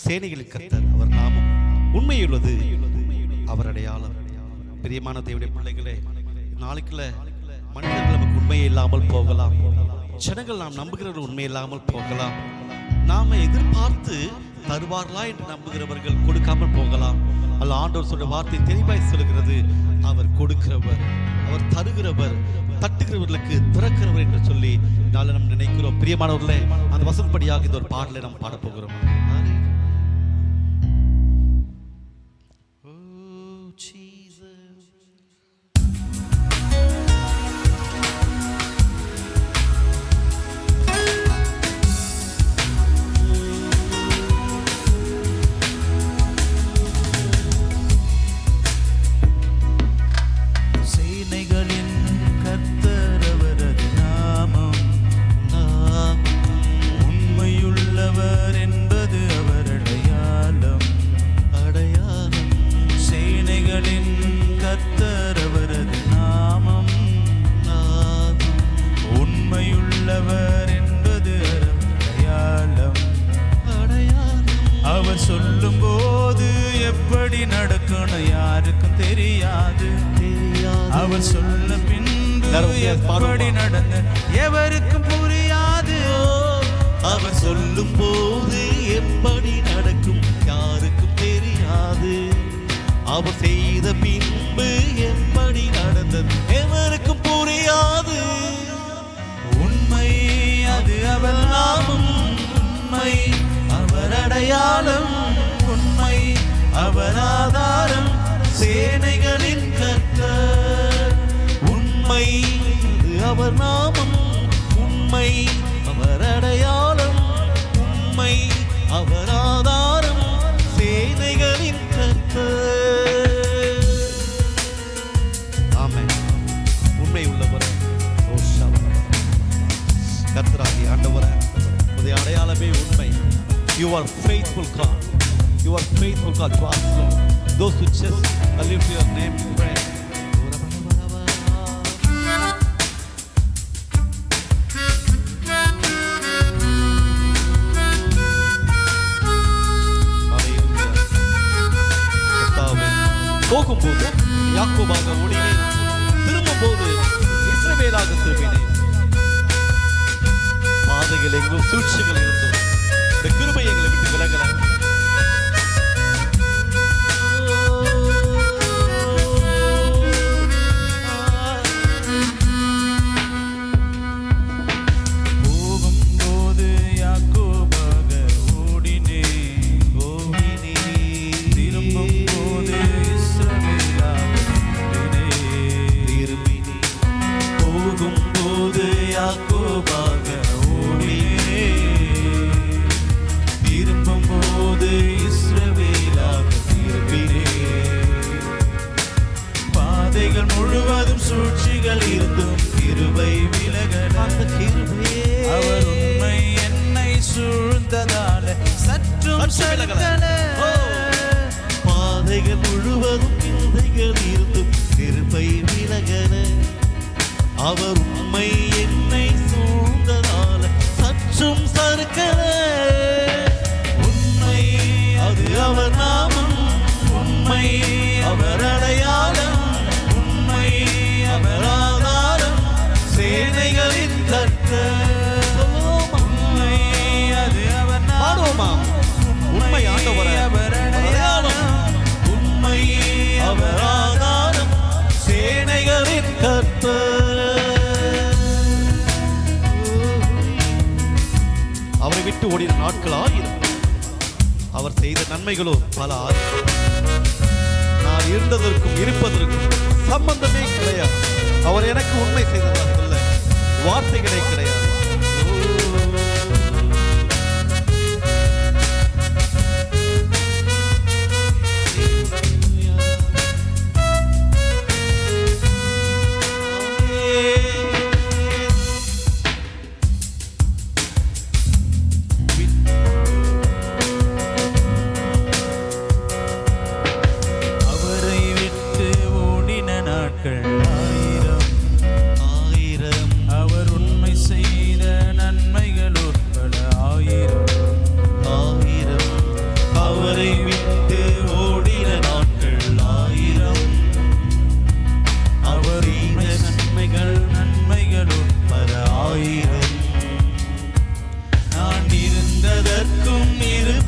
சேனைகளின் கர்த்தர் அவர் நாமம் உண்மையுள்ளது. அவர் அடையாளம். பிரியமான தேவனுடைய பிள்ளைகளே நாளைக்குள்ள மனிதர்கள் நமக்கு உண்மையை இல்லாமல் போகலாம். ஜனங்கள் நாம் நம்புகிறவர்கள் உண்மை இல்லாமல் போகலாம். நாம எதிர்பார்த்து தருவார்களா என்று நம்புகிறவர்கள் கொடுக்காமல் போகலாம். அல்ல ஆண்டவர் சொல்ற வார்த்தை தெளிவாய் சொல்கிறது அவர் கொடுக்கிறவர் அவர் தருகிறவர் தட்டுகிறவர்களுக்கு திறக்கிறவர் என்று சொல்லி நாளை நம்ம நினைக்கிறோம். பிரியமானவர்களே அந்த வசதிப்படியாக இந்த ஒரு பாடலை நாம் பாடப்போகிறோம் தெரியாது. அவர் சொல்ல பின்பு எப்படி? நடந்து எவருக்கும் புரியாது. அவர் சொல்லும் போது எப்படி நடக்கும்? யாருக்கும் தெரியாது. அவர் செய்த பின்பு எப்படி நடந்தது? எவருக்கும் புரியாது. உண்மை அது அவர் நாமம். உண்மை அவர் அடையாளம். உண்மை அவர் ஆதாரம். சேனைகளின் கர்த்தர். உண்மை அவர் நாமம் உண்மை அவர் அடையாளம் உண்மை அவர் ஆதாரம். சேனைகளின் கர்த்தர். ஆமென். உண்மை உள்ளவர் ஓ ஆண்டவர கர்த்தராகிய உடைய அடையாளமே உண்மை. You are faithful God you are faithful God to those who just lift your name கர்த்தாவே, போகும்போது யாக்கோபாக ஓடினேன் திரும்பும்போது இஸ்ரவேலாக திரும்பினேன். பாதைகள் எங்கும் சூழ்ச்சிகள் இருந்தும் இந்த கிருபை எங்களை விட்டு விலகல. விலகன. அவர் உண்மை அவரை நாட்கள் ஆயிரம் அவர் செய்த நன்மைகளோ பல ஆயிரம் நான் இருந்ததற்கும் இருப்பதற்கும் சம்பந்தமே கிடையாது. அவர் எனக்கு உண்மை செய்ததாக வார்த்தைகளே கிடையாது.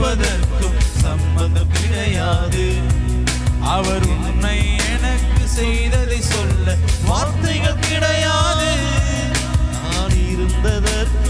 கேட்பதற்கும் சம்மந்தம் கிடையாது. அவர் உன்னை எனக்கு செய்ததை சொல்ல வார்த்தைகள் கிடையாது. நான் இருந்ததற்கு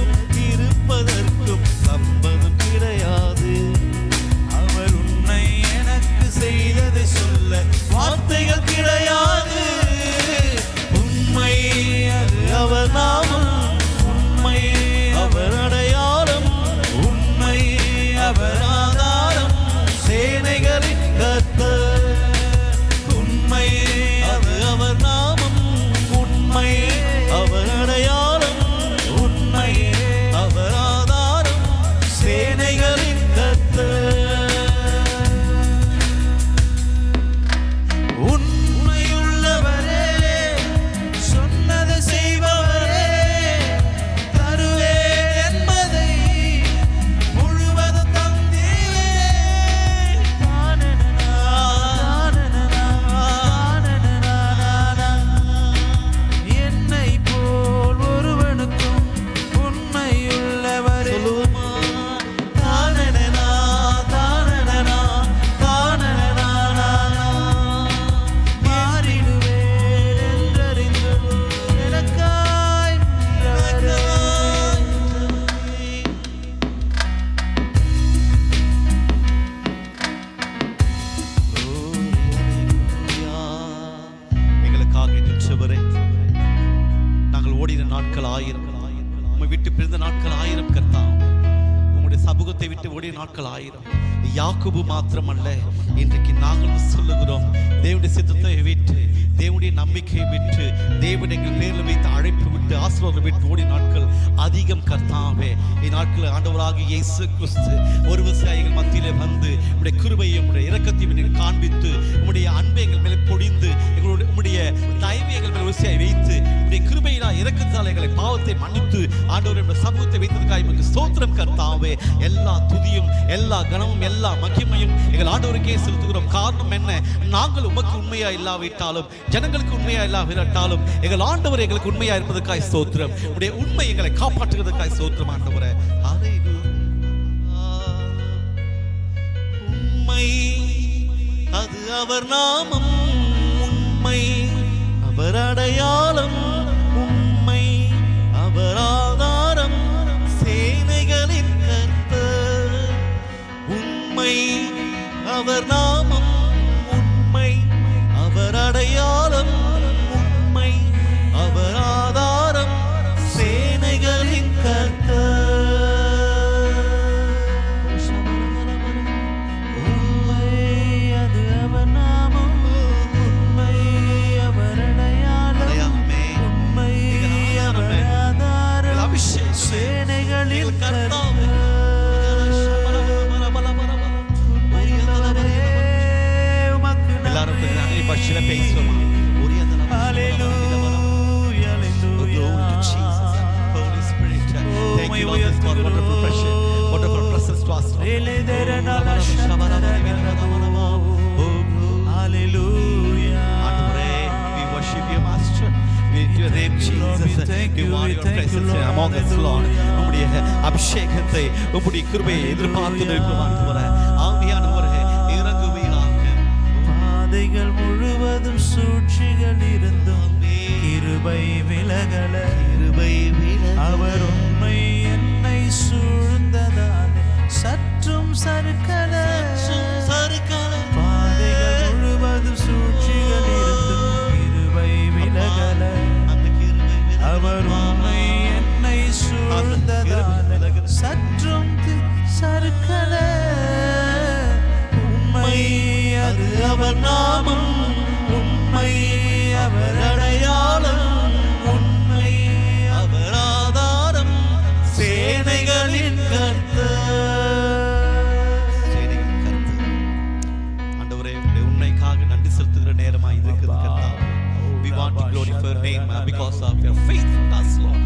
ஆண்டவரே நாங்கள் ஓடின நாட்கள் ஆயிரம். உம்மை விட்டு பிரிந்த நாட்கள் ஆயிரம் கர்த்தா. உங்களுடைய சமூகத்தை விட்டு ஓடிய நாட்கள் ஆயிரம். மாத்திரம் மாத்திரமல்ல இன்றைக்கு நாங்களும் சொல்லுகிறோம் தேவனுடைய சித்தத்தை விட்டு தேவனுடைய நம்பிக்கையை விட்டு தேவன் எங்கள் பேரில் வைத்து அழைப்பு விட்டு ஆசிரியர்கள் விட்டு ஓடி நாட்கள் அதிகம் கர்த்தாவே. இந்நாட்கள் ஆண்டவராக இயேசு கிறிஸ்து ஒரு விவசாயிகள் மத்தியிலே வந்து உடைய கிருபையை உடைய இரக்கத்தையும் நீங்கள் காண்பித்து உடைய அன்பை எங்கள் மேலே பொடிந்து எங்களுடைய உம்முடைய தயவை எங்கள் விவசாயி வைத்து உடைய கிருபையினா இறக்கத்தால் எங்களை பாவத்தை மன்னித்து ஆண்டவர் என்ற சமூகத்தை வைத்ததுக்காக எங்களுக்கு ஸ்தோத்திரம் கர்த்தாவே. எல்லா துதியும் எல்லா கனமும் எல்லா மகிமையும் எங்கள் ஆண்டவருக்கே செலுத்துகிறோம். காரணம் என்ன? நாங்கள் உமக்கு உண்மையா இல்லாவிட்டாலும் ஜனங்களுக்கு உண்மையா இல்லாவிட்டாலும் எங்கள் ஆண்டவர் எங்களுக்கு உண்மையா இருப்பதற்காய் சோத்திரம் உடைய உண்மை எங்களை காப்பாற்றுவதற்காய் சோத்திரம் ஆண்டவரே. உண்மை அது அவர் நாமம். உண்மை அவர் அடையாளம். உண்மை அவர் ஆதாரம். சேனைகளின் கர்த்தர். உண்மை அவர் நாமம் எல்லாரும் நன்றி. பாஷையில பேசுவோமா Oh. Thank you, Lord, this for wonderful pressure, wonderful presence to us. Among us, Lord. உம்முடைய அபிஷேகத்தை உம்முடைய கிருபையை எதிர்பார்த்து நிற்கிறோம் ஆண்டவரே. ஆவியானவரே, இறங்குவீராக. பாதைகள் முழுவதும் சூழ்ச்சிகள் இருந்தும் கிருபை விலகல கிருபை. அவர் உண்மை என்னை சூழ்ந்ததால் சற்றும் சறுக்கல. Name uh, because of your faith in us lord.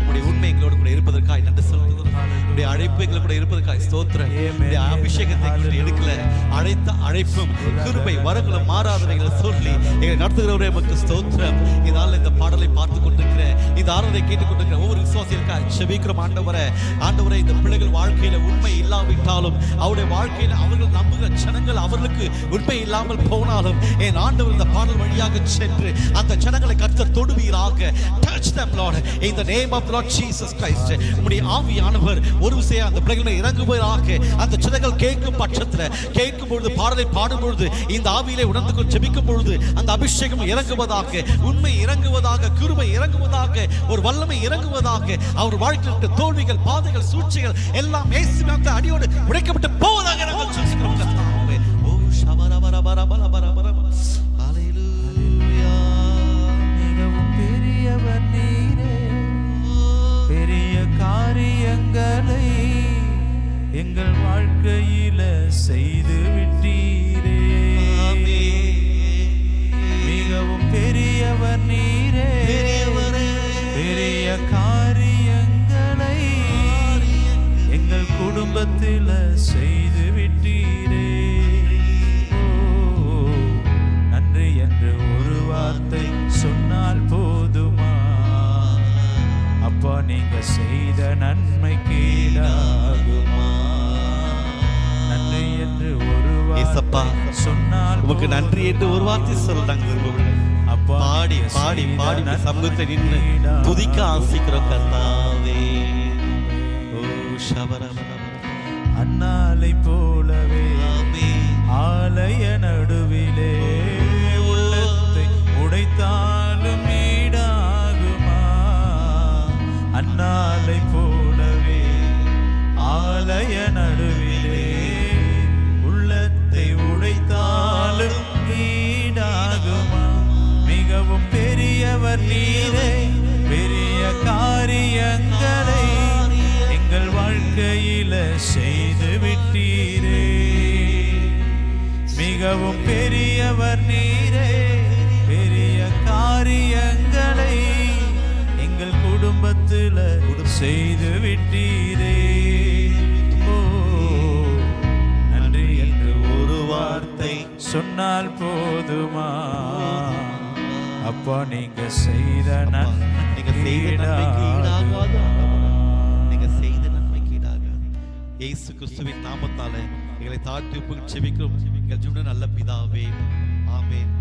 உம்முடைய உண்மை எங்களோடு கூட இருப்பதற்காக நன்றி செலுத்துகிறோம். உடைய அழைப்பு எங்களை கூட இருப்பதற்காக ஸ்தோத்திரம். உடைய அபிஷேகத்தை எங்களுக்கு எடுக்கல. அழைத்த அழைப்பும் கிருபை வரங்களும் மாறாதவைகளை சொல்லி எங்களை நடத்துகிறவரே எமக்கு ஸ்தோத்திரம். இதால் இந்த பாடலை பார்த்து கொண்டிருக்கிற இந்த ஆறுதலை கேட்டுக் கொண்டிருக்கிற ஒவ்வொரு விசுவாசிகளுக்காக செபிக்கிறோம். ஆண்டவரை ஆண்டவரை இந்த பிள்ளைகள் வாழ்க்கையில உண்மை இல்லாவிட்டாலும் அவருடைய வாழ்க்கையில் அவர்கள் நம்புகிற ஜனங்கள் அவர்களுக்கு உண்மை இல்லாமல் போனாலும் என் ஆண்டவர் இந்த பாடல் வழியாக சென்று அந்த ஜனங்களை கர்த்தர் தொடுவீராக. டச் தம் லார்ட் இந்த name of Lord Jesus Christ jesus ஆவியானவர் ஒரு விஷயம் அந்த பிள்ளைகளை இறங்குவதாக அந்த ஜனங்கள் கேட்கும் பட்சத்துல கேட்கும் பொழுது பாடலை பாடும் பொழுது இந்த ஆவியிலே உணர்ந்து கொண்டு ஜெபிக்கும் பொழுது அந்த அபிஷேகம் இறங்குவதாக உண்மை இறங்குவதாக கிருமை இறங்குவதாக ஒரு வல்லமை இறங்குவதாக அவர் வாழ்க்கையில் இருக்க தோல்விகள் பாதைகள் சூழ்ச்சிகள் எல்லாம் அடியோடு உடைக்கப்பட்டு போவதாக நாங்கள் மிகவும் பெரியவர் நீரே. பெரிய காரியங்களை எங்கள் வாழ்க்கையில செய்து விட்டீர். குடும்பத்தில செய்து விட்டீரே. நன்றி என்று ஒரு வார்த்தை சொன்னால் போதுமா? அப்பா நீங்க செய்த நன்மை கீழாகுமா? நன்றி என்று ஒரு வார்த்தை சொன்னால் உமக்கு நன்றி என்று ஒரு வார்த்தை அப்பா பாடி பாடி பாடி சமூகத்தை நின்று. துதிக்க ஆசிக்கிறோம் கர்த்தாவே. ஓ ஷபரபரபர. அன்னாலை போலவே. ஆலய நடுவிலே உள்ளத்தை உடைத்தாலும் ஈடாகுமா அன்னாலை போலவே ஆலய நடுவிலே உள்ளத்தை உடைத்தாலும் ஈடாகுமா மிகவும் பெரியவர் நீரே பெரிய காரியங்களை மிகவும் பெரியவர் நீரே. பெரிய காரியங்களை எங்கள் குடும்பத்துல செய்து விட்டீரே. ஓ நன்றி என்று ஒரு வார்த்தை சொன்னால் போதுமா? அப்பா நீங்க செய்த நீங்க செய்த. நீங்க செய்த நன்மைக்கு ஈடாகாது. இயேசு கிறிஸ்துவின் நாமத்தால எங்களை தாழ்த்தி செபிக்கிறோம் எங்கள் ஜீவன நல்ல பிதாவே. ஆமேன்.